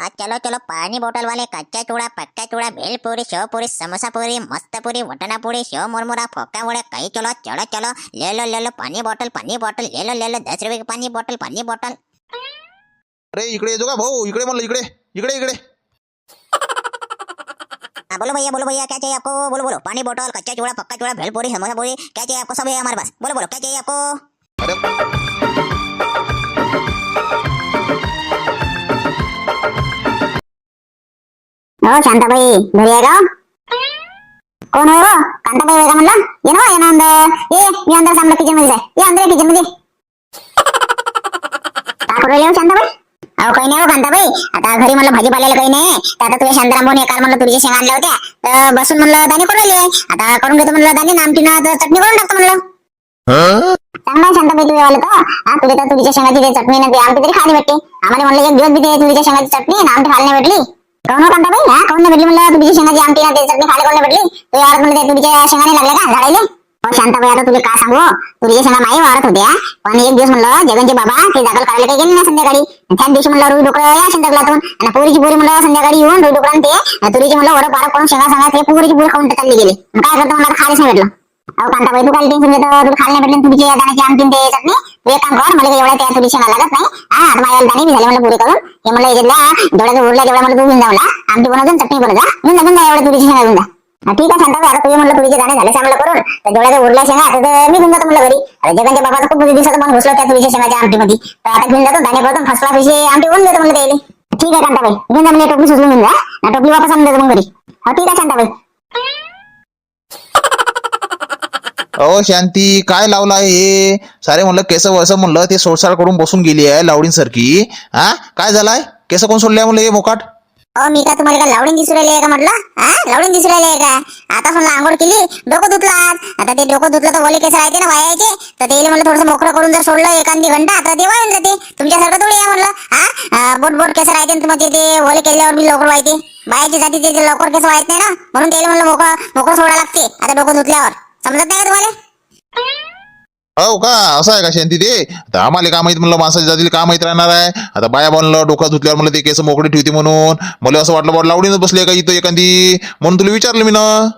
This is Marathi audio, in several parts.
आज चलो चलो पानी बोतल वाले कच्चा चूड़ा पक्का चूड़ा भेल पूरी शेव पूरी समोसा पूरी मस्त पूरी वटना पूरी शेव मुरमुरा फोका मुड़ा कहीं चलो चलो चलो ले लो ले लो पानी बोतल पानी बोतल ले लो ले लो दस रुपए की पानी बोतल पानी बोतल अरे इकडे येतो का? भाऊ इकडे म्हणलं इकडे इकडे इकडे. हाँ बोलो भैया बोलो भैया क्या चाहिए आपको? बोलो बोलो पानी बोतल कच्चा चूड़ा पक्का चूड़ा भेल पूरी समोसा पूरी क्या चाहिए आपको? सब है हमारे पास बोलो बोलो क्या चाहिए आपको? अरे हो शांताबाई घरी आहे का कोण होय हो कांताबाई होय का म्हणलं ये ना ये ना अंदर ये मी अंदर सामने किचनमध्ये जाय ये अंदर किचनमध्ये का करू राहिले हो शांताबाई अहो काही नाही हो कांताबाई आता घरी म्हणलं भाजीपाल्याला काही नाही तर आता तुझ्या शांतारामोने काल म्हणलं तुरीच्या शेंगा आणल्या होत्या तर बसून म्हणलं दाणे करून राहिले आता करून घेतो म्हणलं दाणे नामटीनं तर चटणी करून टाकतो म्हणलं चांगला आहे शांताबाई तुम्ही आलं तर हा तुला तर तुरीच्या शेंगाची ते चटणी ना ते आमटी तरी खाली भेटते आम्हाला म्हणलं एक दिवस बी ते तुरीच्या शेंगाची चटणी ना आमटी खायला नाही भेटली काऊन हो कांताबाई हा काऊन नाही भेटली म्हणलं तुरीच्या शेंगाची आमटी ना ते चटणी खायला कोण नाही भेटली? तू यार म्हणलं ते तुरीच्या शेंगाने लागले का झाडायले? हो शांताबाई आता तुला काय सांगू? तुरीच्या शेंगा माई वाढत होत्या. पण एक दिवस म्हणलं जगनचे बाबा ते दाखल करायला काही गेले ना संध्याकाळी. त्याच दिवशी म्हणलं रुई डोकं या संध्याकाळातून आणि पोरीची पोरी म्हणलं संध्याकाळी येऊन रुई डोकं ते तुरीची म्हणलं वरं पारक करून शेंगा सांगा ते पोरीची पोरी खाऊन चालली गेली. काय करतो मला खायलाच नाही भेटलं. अहो कांताबाई तू काय टेन्शन घेतो तुला खायला नाही भेटलं तुझी दाण्याची आमटी आणि ते चटणी तू एक काम कर मला काही एवढ्या त्या तुझी शेंगा लागत नाही. हा आता माझ्या दाणे बी झाले मला पुरी करून. हे म्हणलं याच्यातल्या जेवढ्या उरल्या तेवढ्या मला तू घेऊन जा मला आमटी बनवतो आणि चटणी बनवतो घेऊन जा घेऊन जा एवढ्या तुरीची शेंगा घेऊन जा. ठीक आहे शांताबाई आता तुझे म्हणलं तुरीचे दाणे झाले सांगलं करून. तर जेवढ्या उरल्या शेंगा आता मी घेऊन जातो म्हणलं घरी. आता जगांच्या बाबाचं खूप दिवसाचं मन घुसलं त्या तुरीच्या शेंगाच्या आमटीमध्ये. तर आता घेऊन जातो दाणे करतो फर्स्ट क्लास आमटी होऊन देतो म्हणलं त्याला ठीक आहे कांताबाई घेऊन जा म्हणजे टोपली सुचलून घेऊन जा. आणि टोपली वापस आणून देतो मग घरी. हो ठीक आहे शांताबाई. अहो शांती काय लावलं हे? सारे म्हणलं केस वस म्हणलं ते सोडसाड करून बसून गेली आहे लावडींसारखी हा काय झालाय? केस कोण सोडले म्हणलं हे मोकाट? अहो मी का तुम्हाला काय लावडीन दिसू राहिले का म्हटलं? हा लावडीन दिसू राहिले का? आता म्हणलं आंघोळ केली डोकं धुतलात. आता ते डोकं धुतलं तर ओले केस राहते ना वायाचे. तर ते म्हणलं थोडंसं मोकळं करून जर सोडलं एखादी घंटा तर ते वाळून जाते तुमच्यासारखं थोडी आहे म्हणलं. हा बोट बोट केस राहते ना तुम्हाला ते ओले केल्यावर मी लवकर वाहते बायाची जाती ते लवकर केस वाहत नाही ना. म्हणून त्याला म्हणलं मोकळं मोकळं सोडायला लागते. आता डोकं धुतल्यावर. समजत नाही का तुम्हाला? हो का? असं आहे का शांती ते? आता आम्हाला काय माहीत म्हणलं माणसाच्या जातील काय माहीत राहणार आहे? आता बाया बनलं डोकं धुतल्यावर म्हणलं ते केस मोकळे ठेवते म्हणून. मला असं वाटलं बा लावडीनं बसले का इथं एखादी? म्हणून तुला विचारलं मी ना.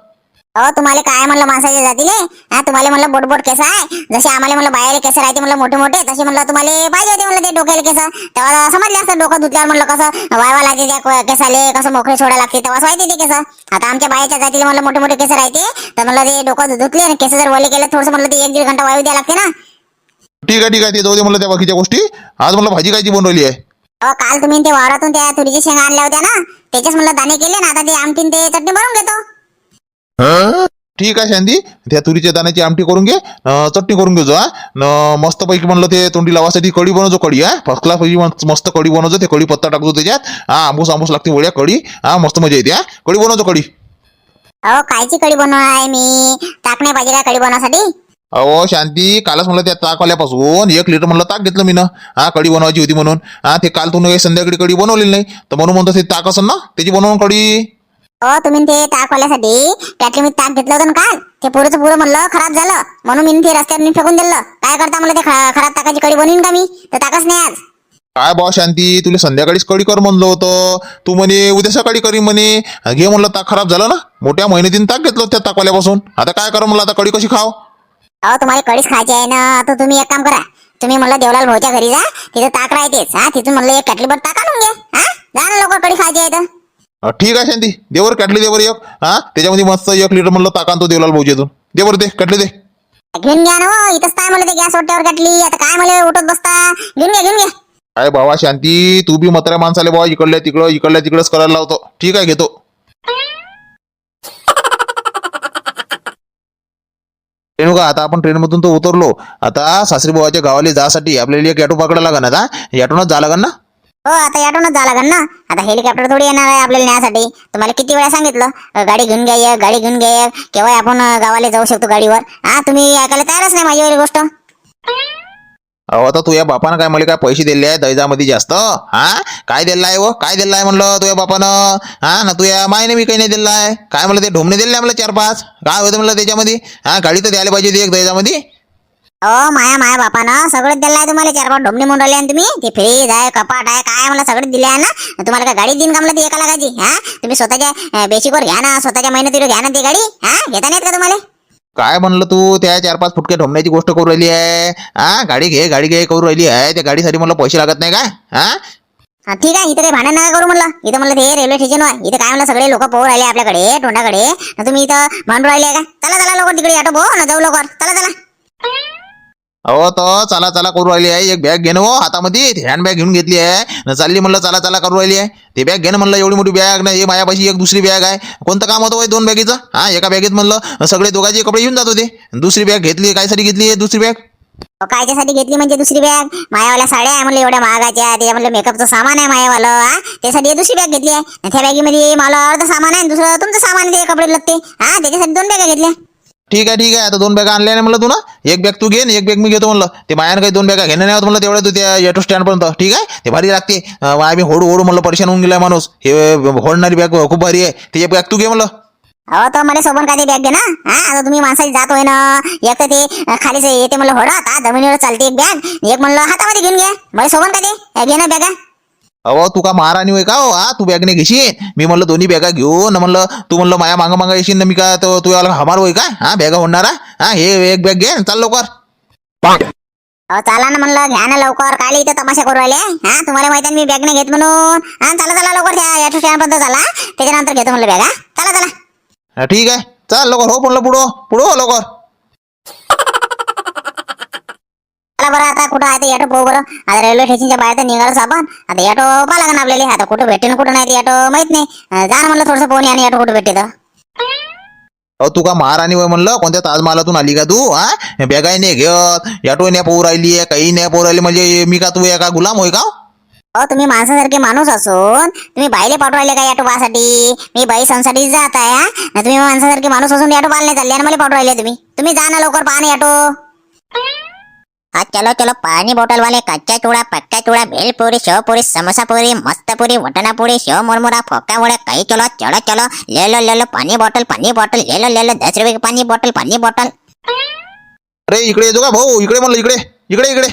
अहो तुम्हाला काय म्हणलं माणसाच्या जातीले? हा तुम्हाला म्हणलं बोट बोट केस आहे. जसे आम्हाला म्हणलं बाहेर केस राहते म्हणलं मोठे मोठे तसे म्हणलं तुम्हाला पाहिजे होते म्हणलं ते डोक्याला केस. तेव्हा समजले असतं डोकं धुतल्यावर म्हणलं कसं वायवा लागते त्या केसाले कसं मोकळे सोडा लागते तेव्हा वाहते ते केस. आता आमच्या बायाच्या जातीला म्हणलं मोठे मोठे केस राहते तर म्हणलं ते डोकं धुतले आणि केस जर वले केले थोडंसं म्हणलं ते एक दीड घंटा वायू द्या लागते ना. ठीक आहे ठीक आहे ते जाऊ दे म्हणलं त्या बाकीच्या गोष्टी. आज म्हणलं भाजी कायची बनवली आहे? अहो काल तुम्ही ते वावरातून त्या तुरीची शेंगा आणल्या होत्या ना त्याच्याच म्हणलं दाणे केले ना आता ते आमटीन ते चटणी बनवून घेतो. ठीक आहे शांती. त्या तुरीच्या दाण्याची आमटी करून घे. चटणी करून घेजो हा. न मस्त पैकी म्हणलं ते तोंडी लावासाठी कढी बनवतो कढी हा. फर्स्ट क्लास पैकी मस्त- कढी बनवतो ते कढी पत्ता टाकतो त्याच्यात. हा आंबूस आंबूस लागते वड्या कढी. हा मस्त मजा येते हा. कढी बनवतो कढी. अहो कायची कढी आहे मी? ताक नाही पाहिजे का कढी बनवण्यासाठी? अहो शांती कालच म्हणलं त्या ताकवाल्यापासून एक लिटर म्हणलं ताक घेतलं मी ना हा कढी बनवायची होती म्हणून. हा ते काल तुम्ही काही संध्याकाळी कढी बनवलेली नाही. तर म्हणून म्हणतो ते ताक असेल ना त्याची बनवून कढी. हो तुम्ही ते ताकवाल्यासाठी त्यातले मी ताक घेतलं होतं ना काल. ते पुरेचं पुरं म्हणलं खराब झालं. म्हणून मी ते रस्त्यावर नेऊन फेकून दिलं. काय करता मला ते ख- खराब ताकाची कढी बनवीन का मी? तर ताकच नाही आज. काय बा शांती तुला संध्याकाळीच कढी कर म्हणलं होतं. तू म्हणे उद्या सकाळी करी म्हणे. घे म्हणलं ताक खराब झालं ना? मोठ्या मेहनतीने ताक घेतलं होतं त्या ताकवाल्यापासून. आता काय कर म्हणलं आता कढी कशी खाव? अहो तुम्हाला कढीच खायची आहे ना तर तुम्ही एक काम करा. तुम्ही म्हणलं देवलाल भाऊच्या घरी जा. तिथं ताक राहतेच. हा तिथून म्हणलं एक कॅटलीभर ताक आणून घे. हा? जा ना लवकर कढी खायची आहे तर. अं, ठीक आहे शांती देवर कॅटली देवर एक. हा त्याच्यामध्ये मस्त एक लिटर म्हणलं ताक आणतो देवलाल भाऊजीतून देवर दे कॅटली दे. घेऊन घ्या ना हो इथंच काय मला ते गॅस वाट्यावर कॅटली आता काय मला उठत बसता. घेऊन घ्या घेऊन घ्या. काय बाबा शांती तू बी म्हाताऱ्या माणसाले बाबा इकडल्या तिकडं इकडल्या तिकडंच करायला लावतो. ठीक आहे घेतो. रेणुका आता आपण ट्रेनमधून तर उतरलो. आता सासरी भावाच्या गावाला जासाठी आपल्याला एक ॲटो पकडायला लागन आता ॲटोनच जा लागन ना? हो आता याटूनच जावं लागेल ना. आता हेलिकॉप्टर थोडी येणार आहे आपल्याला नेण्यासाठी तुम्हाला किती वेळा सांगितलं अ, गाडी घेऊन घ्या ये, गाडी घेऊन घ्या ये. केव्हा आपण अ, गावाला जाऊ शकतो गाडीवर. हा तुम्ही ऐकायला तयारच नाही माझी गोष्ट. अहो आता तुझ्या बापानं काय मला काय पैसे दिले आहे दैजामध्ये जास्त? हा? काय दिलं आहे व? काय दिलं आहे म्हणलं तुझ्या बापानं? हा ना तुझ्या मायने मी काही नाही दिलं आहे. काय म्हणलं ते ढोमने दिले आहे मला चार पाच काय होतं म्हणलं त्याच्यामध्ये? हा गाडी तर द्यायला पाहिजे होती एक दैजामध्ये अहो माया माया बापानं सगळं दिलं आहे तुम्हाला. चार पाच ढोमणी म्हणून राहिले तुम्ही. ते फ्रीज आहे कपाट आहे काय मला सगळं दिले आहे ना. तुम्हाला काय गाडी देईन का मला ती एका लागायची हा? तुम्ही स्वतःच्या बेसिकवर घ्या ना स्वतःच्या मेहनतीवर घ्या ना ती गाडी. हा? घेता नाहीत का तुम्हाला? काय म्हणलं तू? त्या चार पाच फुटके ढोमण्याची गोष्ट करू राहिली आहे. हा? गाडी घे गाडी घे करू राहिली आहे. त्या गाडीसाठी मला पैसे लागत नाही काय हा? ठीक आहे. इथं काही भांडण नका करू म्हणलं. इथं म्हणलं ते रेल्वे स्टेशन वर. इथं काय म्हणलं सगळे लोक पोहू राहिले आपल्याकडे तोंडाकडे. तुम्ही इथं भांडू राहिले का? चला चला लवकर तिकडे ऑटो पोह ना जाऊ लवकर. चला चला. अहो तो चला चला करू राहिली आहे. एक बॅग घेणं हो हातामध्ये. हँड बॅग घेऊन घेतली आहे. न चालली म्हणलं चला चला करू राहिली आहे. ते बॅग घेणं म्हणलं एवढी मोठी बॅग नाही. हे मायापाशी एक दुसरी बॅग आहे. कोणतं काम होतं दोन बॅगीचं हा एका बॅगेत म्हणलं सगळे दोघांचे कपडे घेऊन जात होते. दुसरी बॅग घेतली कायसाठी घेतली दुसरी बॅग कायच्यासाठी घेतली म्हणजे दुसरी बॅग मायावाल्या साड्या आहे म्हणलं एवढ्या महागाच्या. त्याच्या म्हणलं मेकअपचं सामान आहे मायावालं. हा त्यासाठी दुसरी बॅग घेतली आहे. त्या बॅगीमध्ये मला अर्ध सामान आहे दुसरं तुमचं सामान आहे ते कपडे लागते. हा त्याच्यासाठी दोन बॅगा घेतल्या. ठीक आहे ठीक आहे. आता दोन बॅगा आणल्या नाही म्हणलं तू ना? एक बॅग तू घे एक बॅग मी घेतो म्हणलं. ते मायानं काही दोन बॅगा घेणं नाही होत म्हणलं तेवढं तू त्या येटो स्टँडपर्यंत ठीक आहे? ते भारी लागते. आम्ही होडू होडू म्हणलं परेशान होऊन गेलाय माणूस. हे होडणारी बॅग खूप भारी आहे. ते एक बॅग तू घे म्हणलं. अहो तर मला सोबत काय बॅग घे ना? हा आता तुम्ही माणसाची जात होय ना? एक तर ते अं, खालीच येते म्हणलं होडत हा जमिनीवर चालते एक बॅग. एक म्हणलं हातामध्ये घेऊन घ्या मला सोबत काय ते? घे ना बॅगा. अहो तू का महाराणी होय का हो? हा तू बॅगने घेशील? मी म्हणलं दोन्ही बॅगा घेऊन म्हणलं तू म्हणलं माया मागं मागं येशील ना मी का तो तू याला हमार होय का? हा बॅगा होणारा हा? हे एक बॅग घे चाल लवकर. अहो चला ना म्हणलं घ्या ना लवकर. काल इथं तमाशा करू राहिले? हा तुम्हाला माहिती आहे ना मी बॅग नाही घेत म्हणून. हा चला चला लवकर त्या ऑटो स्टँडपर्यंत चला त्याच्यानंतर घेतो म्हणलं बॅग हा. चला चला. हा, ठीक आहे. चाल लवकर हो म्हणलं पुढं पुढं हो लवकर. चला बरं आता कुठं आहे ते पाहू बरं. आता रेल्वे स्टेशनच्या बाहेर तर निघालोच आपण आता ऑटो पाहा लागेल आपल्याला. आता कुठं भेटते ना कुठं नाही ते माहीत नाही. जा ना म्हणलं थोडंसं पोहणे आणि ऑटो कुठं भेटते तर. अहो तू का महाराणी होय म्हणलं? कोणत्या ताजमहालातून आली का तू? हा? बॅगाही नाही घेत. ऑटो नाही पोहू राहिली आहे काही नाही पोहू राहिली. म्हणजे मी का तू आहे का? गुलाम होय का? अहो तुम्ही माणसासारखे माणूस असून तुम्ही बाईले पाठवून राहिले का ऑटो पाहासाठी? मी बाई संसाठी जात आहे हा? तुम्ही माणसासारखे माणूस असून ऑटो पाहायला नाही चालले आणि मला पाठवून राहिले तुम्ही. तुम्ही जा ना लवकर पहा ना ऑटो हा चलो चलो पानी बोतल वाले कच्चा चूड़ा पक्का चूड़ा भेल पूरी शेव पूरी समोसा पूरी मस्त पूरी वटना पूरी शेव मुरमुरा फोका वड़े कहीं चलो चलो चलो ले लो ले लो पानी बोतल पानी बोतल ले लो ले लो दस रुपए की पानी बोतल पानी बोतल अरे इकडे येतो का? भाऊ इकडे म्हणलं इकडे इकडे इकडे.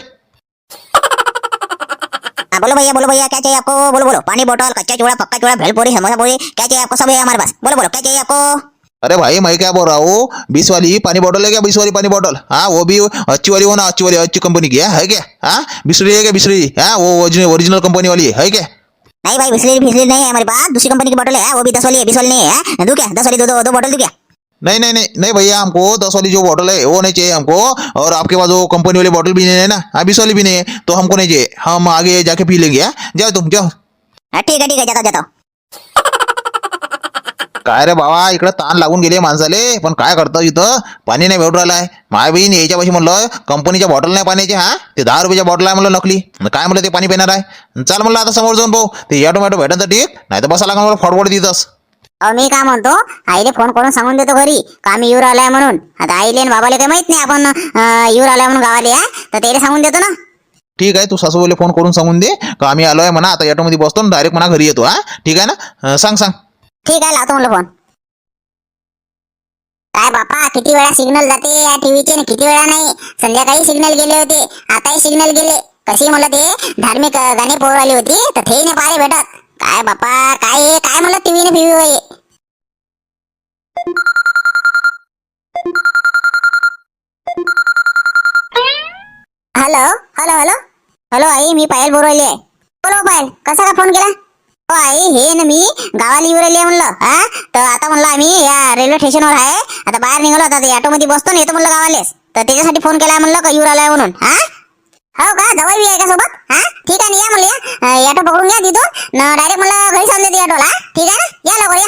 हाँ बोलो भैया बोलो भैया क्या चाहिए आपको? बोलो बोलो पानी बोतल कच्चा चूड़ा पक्का चूड़ा भेल पूरी समोसा पूरी क्या चाहिए आपको? सब है हमारे पास. बोलो बोलो क्या चाहिए आपको? अरे भाई मैं क्या बोल रहा हूँ? बीस वाली पानी बॉटल है क्या? बीस वाली पानी बॉटल हाँ वो भी अच्छी वाली हो ना? अच्छी वाली अच्छी कंपनी की है है क्या? हाँ? बिस्लरी है क्या? बिस्लरी हाँ वो ओरिजिनल कंपनी वाली है है क्या? नहीं भाई बिस्लरी बिस्लरी नहीं है हमारे पास। दूसरी कंपनी की बोतल है वो भी दस वाली है बीस वाली नहीं है दो क्या? दस वाली दो दो दो बोतल दो क्या? नहीं नहीं नहीं नहीं भैया हमको दस वाली जो बॉटल है वो नहीं चाहिए हमको। और आपके पास वो कंपनी वाली बॉटल भी नहीं है ना? हाँ बीस वाली भी नहीं है तो हमको नहीं चाहिए। हम आगे जाके पी लेंगे हाँ? जाओ तुम जाओ। हाँ, ठीक है ठीक है जाता जाता हूँ. काय रे बाबा इकडे ताण लागून गेले माणसाले. पण काय करतं इथं? पाणी नाही भेटू राहिलाय. माय बहीण याच्यापाशी म्हणलं कंपनीच्या बॉटल नाही पाण्याचे हा? ते दहा रुपयाच्या बॉटल आहे म्हणलं नकली. काय म्हणलं ते पाणी पिणार आहे? चाल म्हणलं आता समोर जाऊन पाहू ते या टोमॅटो भेटन तर ठीक नाही तर बसा लागणार मला फडफड तिथंच मी काय म्हणतो आईले फोन करून सांगून देतो घरी का आम्ही येऊ आलाय म्हणून. आता आईले आणि बाबाले काही माहीत नाही आपण अं, येऊ आलाय म्हणून गावाले हा? तर त्याला सांगून देतो ना. ठीक आहे तू सासूबाईला फोन करून सांगून दे का आम्ही आलोय म्हणा आता ऑटोमध्ये बसतो डायरेक्ट म्हणा घरी येतो हा? ठीक आहे ना? सांग सांग. ठीक आहे लावतो म्हणलं फोन काय बापा किती वेळा सिग्नल जाते या टीव्हीचे किती वेळा नाही? संध्याकाळी सिग्नल गेले होते आताही सिग्नल गेले. कशी म्हणलं ते? धार्मिक गाणी पोर आली होती. तर ते नाही पाहिले भेटत. काय बापा काय हे? काय म्हणलं टीव्हीने फिवी होय हॅलो हॅलो हॅलो हॅलो आई मी पायल बोरवली आहे. बोलो पायल. कसा का फोन केला? हो आई हे ना मी. गावाला येऊ राहिली म्हणलं हा? तर आता म्हणलं आम्ही या रेल्वे स्टेशनवर आहे. आता बाहेर निघालो आता ऑटो ऑटोमध्ये बसतो ना येतो म्हणलं गावालेच तर त्याच्यासाठी फोन केला म्हणलं का येऊ राहिलाय म्हणून हा? हो का? जवळ बी आहे का सोबत? हा? ठीक आहे ना या म्हणलं या. ऑटो पकडून घ्या तिथून. डायरेक्ट मला घरी सांगून देते ऑटोला ठीक आहे ना? या लवकर या.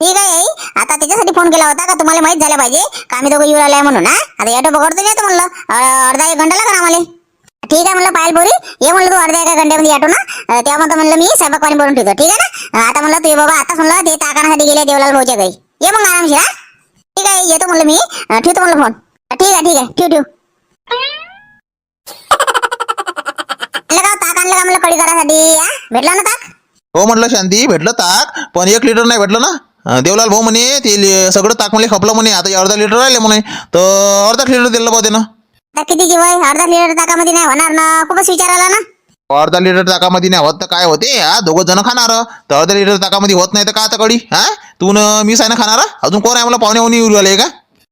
ठीक आहे आई. आता त्याच्यासाठी फोन केला होता का? तुम्हाला माहीत झालं पाहिजे का आम्ही दोघं येऊ आलाय म्हणून हा? आता ऑटो पकडतो येतो म्हणलं. अर्धा एक घंटा लागला आम्हाला. ठीक आहे म्हणलं पायल बोरी. ये म्हणलं तू अर्ध्या एका घंट्यामध्ये ऑटो ना तेव्हा म्हणतो म्हणलं मी स्वयंपाक पाणी ठेवतो. ठीक आहे ना? आता म्हणलं ते बाबा आता म्हणलं ते ताकण्यासाठी गेले देवलाल भाऊच्या घरी. ये मग आरामशीर हा. ठीक आहे येतो म्हणलं मी. ठेवतो म्हणलं फोन ठीक आहे ठीक आहे. ठेव ठेव. का? ताक आणलं का म्हणलं कडी करासाठी भेटला ना ताक? हो म्हटलं शांती भेटलं ताक पण एक लिटर नाही भेटलं ना? देवलाल भाऊ म्हणे ते सगळं ताक म्हणे खपलं म्हणे आता अर्धा लिटर राहिले म्हणे. तर अर्धा लिटर दिलं बा ना तर किती जीव आहे? अर्धा लिटर ताकामध्ये नाही होणार ना? खूपच विचार आला ना? अर्धा लिटर ताकामध्ये नाही होत तर काय होते? हा दोघं जण खाणार. तर अर्धा लिटर ताकामध्ये होत नाही तर काय आता कडी? हा? तू न मीच आहे ना खाणार? अजून कोण आहे? मला पाहुणे होऊन येऊ राहिले का?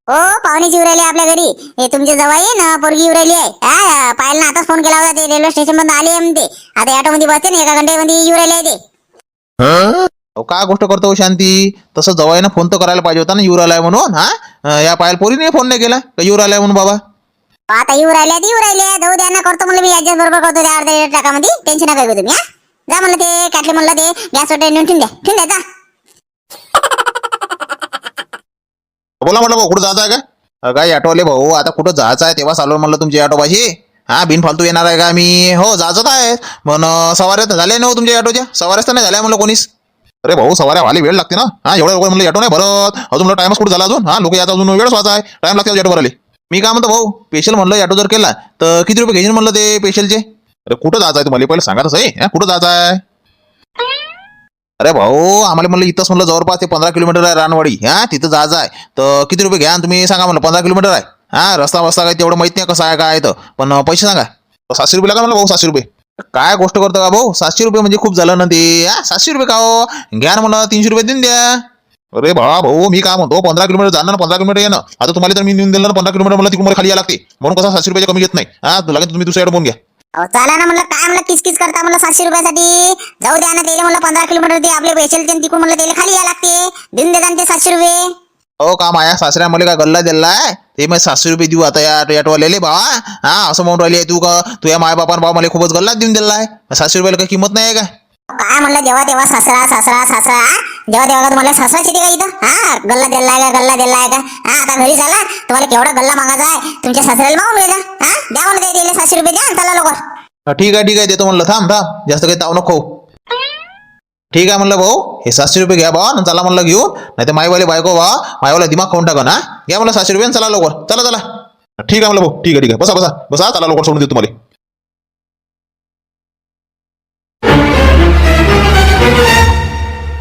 हो पाहुणेची येऊ राहिली आपल्या घरी. हे तुमचे जवाई आहे ना? पोरगी येऊ राहिली आहे. हा पाहिलं ना आताच फोन केला होता ते रेल्वे स्टेशनमध्ये आली आहे म्हणते. आता ऑटो मध्ये बसते ना एका घंट्यामध्ये येऊ राहिले आहे ते. अहो, काय गोष्ट करतो हो शांती? तसं जवाईनं फोन तर करायला पाहिजे होता ना युवराला आहे म्हणून हा? या पायल पोरीने फोन नाही केला का आहे म्हणून बाबा? हो, आता येऊ राहिले येऊ राहिले जाऊ द्या ना करतो म्हणलं मी ऍडजस्ट बरोबर करतो त्या अर्ध्या टाकामध्ये. टेन्शन नका घेऊ तुम्ही हा. जा म्हणलं ते काटले म्हणलं ते गॅस वाटे नेऊन ठेवून द्या. ठेवून द्या जा. बोला म्हटलं भाऊ कुठं जायचं आहे का? काय ऑटोवाले भाऊ आता कुठं जायचं आहे तेव्हा चालू म्हणलं तुमची ऑटोबाशी हा बिनफालतू येणार आहे का मी? हो जायचं आहे. पण अं, सवाऱ्या तर झाल्या ना हो तुमच्या ऑटोच्या. सवाऱ्याच तर नाही झाल्या म्हणलं कोणीच. अरे भाऊ सवाऱ्या व्हायला वेळ लागते ना. हा एवढ्या लवकर म्हणलं ऑटो नाही भरत. अजून टाईमच टाइमच कुठं झाला अजून? हा लोक याचा अजून वेळच वाचा आहे. टाइम लागते ऑटो भरायला. मी काय म्हणतो भाऊ स्पेशल म्हणलं ऑटो जर केला तर किती रुपये घेईन म्हणलं ते स्पेशलचे अरे कुठं जायचं आहे तुम्हाला पहिले सांगा तसं आहे कुठं जायचं आहे? अरे भाऊ आम्हाला म्हणलं इथंच म्हणलं जवळपास ते पंधरा किलोमीटर आहे रानवाडी. हा तिथं जायचं आहे. तर किती रुपये घ्या तुम्ही सांगा म्हणलं पंधरा किलोमीटर आहे. हा रस्ता वस्ता काय तेवढं माहीत नाही कसं आहे काय तर. पण पैसे सांगा. सातशे रुपये लागा म्हणलं भाऊ सातशे रुपये? काय गोष्ट करतो का भाऊ? सातशे रुपये म्हणजे खूप झालं ना ते हा सातशे रुपये का हो? घ्या ना म्हणलं तीनशे रुपये देऊन द्या. अरे भावा भाऊ मी काय म्हणतो पंधरा किलोमीटर जाणार पंधरा किलोमीटर येणं. आता तुम्हाला तर मी नेऊन दिलं ना पंधरा किलोमीटर मला तिकडून खाली यायला लागते. म्हणून कसं सातशे रुपयाच्या कमी येत नाही. हा लागेल तुम्ही दुसऱ्याकडे बोन घ्या. अहो चला ना म्हणलं काय म्हणलं किचकिच करता म्हणलं सातशे रुपयासाठी? जाऊ द्या ना त्याला म्हणलं पंधरा किलोमीटर ते आपले पैसे तिकडून म्हणलं त्याला खाली या लागते. देऊन देता ना ते सातशे रुपये. हो का माया? सासऱ्या मला का गल्ला दिला आहे? ते मग सातशे रुपये देऊ आता या ऑटोवाल्याले बाबा हा असं म्हणून राहिली आहे तू का? तुझ्या माय बापा बाबा मला खूपच गल्लाच देऊन दिला आहे. सातशे रुपयाला काही किंमत नाही आहे का? काय म्हणलं जेव्हा तेव्हा सासरा सासरा सासरा? जेव्हा तेव्हा तुम्हाला सासराच येते का इथं? हा गल्ला दिलाय का गल्ला दिलाय का? हा आता घरी झाला तुम्हाला केवढा गल्ला मागायचा आहे? तुमच्या सासऱ्याला मागून घ्या हा? द्या म्हणलं काही दिले सातशे रुपये द्या आणि चला लवकर. हा, ठीक आहे ठीक आहे देतो म्हणलं थांब थांब जास्त काही ताव नको. ठीक आहे म्हणलं भाऊ हे सातशे रुपये घ्या भावा चला म्हणलं घेऊन नाही तर माईवाले बायको भावा माईवाला दिमाग खाऊन टाका ना. घ्या म्हणलं सातशे रुपये आणि चला लवकर चला चला. ठीक आहे म्हणलं भाऊ ठीक आहे ठीक आहे बसा बसा बसा चला लवकर सोडून देतो तुम्हाला.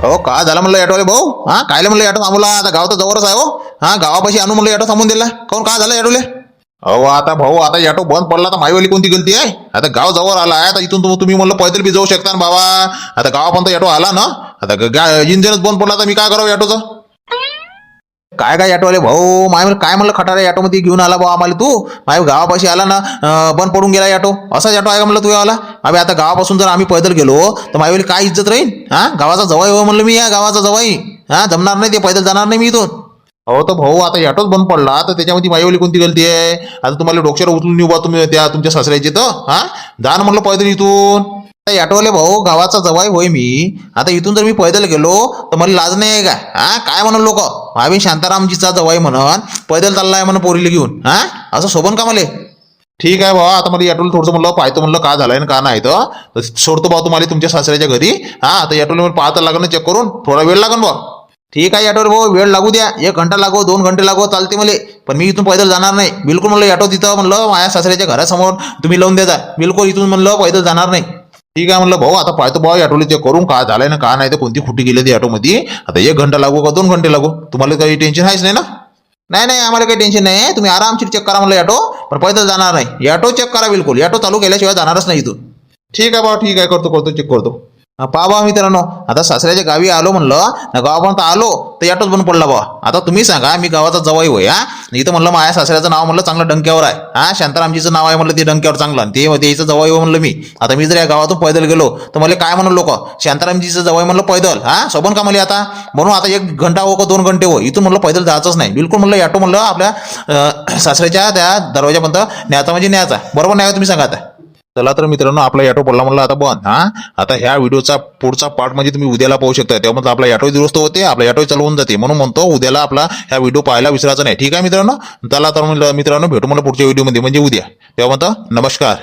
हो का? झालं म्हणलं ऑटोवाले भाऊ? हा कायले म्हणलं ऑटो थांबवला आता गाव तर जवळच आहे हो. हा गावापाशी आणून म्हणलं ऑटो थांबून दिला. कोण काय झालं ॲटोले अहो आता भाऊ आता ऑटो बंद पडला तर माईवाली कोणती गलती आहे? आता गाव जवळ आला आहे आता इथून तुम- तुम्ही म्हणलं पैदल बी जाऊ शकता ना बाबा. आता गावापर्यंत ॲटो आला ना आता ग- गा- इंजिनच बंद पडला तर मी काय करावं ॲटोचं काय काय ऑटोवाले भाऊ? माय म्हणलं काय म्हणलं खटारे ऑटोमध्ये घेऊन आला भाऊ आम्हाला तू? माय गावापाशी आला ना अं, बंद पडून गेला ऑटो असाच ॲटो आहे का म्हणलं तुझ्या आला अबे आता गावापासून जर आम्ही पैदल गेलो तर माझ्या काय इज्जत राहील? हा? गावाचा जवाई हो म्हणलं मी या गावाचा जवाई हा जमणार नाही ते पैदल जाणार नाही मी इथून. अहो तर भाऊ आता याटोच बंद पडला तर त्याच्यामध्ये माईवाली कोणती गलती आहे? आता तुम्हाला डोक्यावर उचलून येऊ बा तुम्ही त्या तुमच्या सासऱ्याची तर हा? जा ना म्हणलं पैदल इथून. आता ऑटोवाले भाऊ गावाचा जवाई होय मी. आता इथून जर मी पैदल गेलो तर मला लाज नाही आहे का? हा? काय म्हणून लोक? आम्ही शांतारामजीचा जवाई म्हणून पैदल चाललाय म्हणून पोरीला घेऊन हा? असं शोभन का मला? ठीक आहे भाऊ आता मला ऑटोला थोडंसं म्हणलं पाहतो म्हणलं का झालंय आणि का नाही तर. सोडतो भाऊ तुम्हाला तुमच्या सासऱ्याच्या घरी. हा आता ऑटोला मला पाहता लागेल चेक करून थोडा वेळ लागेल भाऊ ठीक आहे याटोवर भाऊ वेळ लागू द्या. एक घंटा लागो दोन घंटे लागो चालते मला. पण मी इथून पैदल जाणार नाही. बिलकुल म्हणलं याटो तिथं म्हणलं माझ्या सासऱ्याच्या घरासमोर तुम्ही लावून देता. बिलकुल इथून म्हणलं पैदल जाणार नाही. ठीक आहे म्हणलं भाऊ आता पाहतो भाऊ ऑटोला चेक करून का झालंय ना का नाही तर कोणती खुटी गेली ती ऑटोमध्ये आता एक घंटा लागू का दोन घंटे लागू? तुम्हाला काही टेन्शन आहेच नाही ना? नाही नाही आम्हाला काही टेन्शन नाही. तुम्ही आरामशीर चेक करा म्हणलं ऑटो पण पैदल जाणार नाही. ऑटो चेक करा बिलकुल. ॲटो चालू केल्याशिवाय जाणारच नाही इथून. ठीक आहे भाऊ ठीक आहे. करतो करतो चेक करतो. पाहा बा मित्रांनो आता सासऱ्याच्या गावी आलो म्हणलं ना गावापर्यंत आलो तर याटोच बंद पडला बा. आता तुम्ही सांगा मी गावाचा जवाई होय हा? इथं म्हणलं माझ्या सासऱ्याचं नाव म्हणलं चांगलं डंक्यावर आहे हा? शांतारामजीचं नाव आहे म्हणलं ते डंक्यावर चांगलं आणि ते म्हणजे त्याचं जवाई हो म्हणलं मी. आता मी जर या गावातून पैदल गेलो तर मला काय म्हणून लोक? शांतारामजीचं जवाई म्हणलं पैदल हा? सोबन का मला आता? म्हणून आता एक घंटा हो का दोन घंटे हो इथून म्हणलं पैदल जायचंच नाही. बिलकुल म्हणलं याटो म्हणलं आपल्या सासऱ्याच्या त्या दरवाजापर्यंत न्यायचा म्हणजे न्यायचा. बरोबर नाही हो तुम्ही सांगा आता. चला तर मित्रांनो आपला ऑटो पडला म्हणलं आता बंद हा? आता ह्या व्हिडिओचा पुढचा पार्ट म्हणजे तुम्ही उद्याला पाहू शकता. तेव्हा आपला ऑटो दुरुस्त होते आपला ऑटो चालवून जाते. म्हणून म्हणतो उद्याला आपला ह्या व्हिडिओ पाहायला विसरायचा नाही. ठीक आहे मित्रांनो? चला तर मित्रांनो भेटू मला पुढच्या व्हिडिओमध्ये म्हणजे उद्या. तेव्हा म्हणतो नमस्कार.